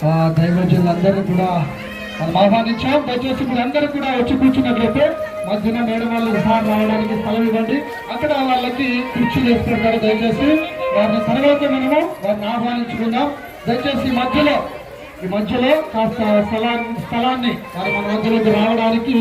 కూడా మనం ఆహ్వానించాం. దయచేసి మీరందరూ కూడా వచ్చి కూర్చున్నట్లయితే మధ్యన మేడం వాళ్ళు విధానం రావడానికి స్థలం ఇవ్వండి. అక్కడ వాళ్ళకి కృషి చేసి దయచేసి వారిని తర్వాత మనము వారిని ఆహ్వానించుకుందాం. దయచేసి మధ్యలో ఈ మధ్యలో కాస్త స్థలాన్ని స్థలాన్ని వారి మన మధ్యలోకి రావడానికి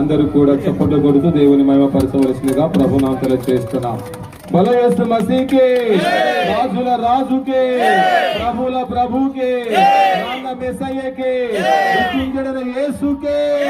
అందరూ కూడా చప్పట్లు కొడుతూ దేవుని మహిమపరచవలసిందిగా పరచవలసిందిగా ప్రభునాంతలు చేస్తున్నాం. బలవేస్తు మసీకి రాజుల రాజుకే ప్రభుల ప్రభుకే నాన్న మెస్సయ్యకే యేసుకే.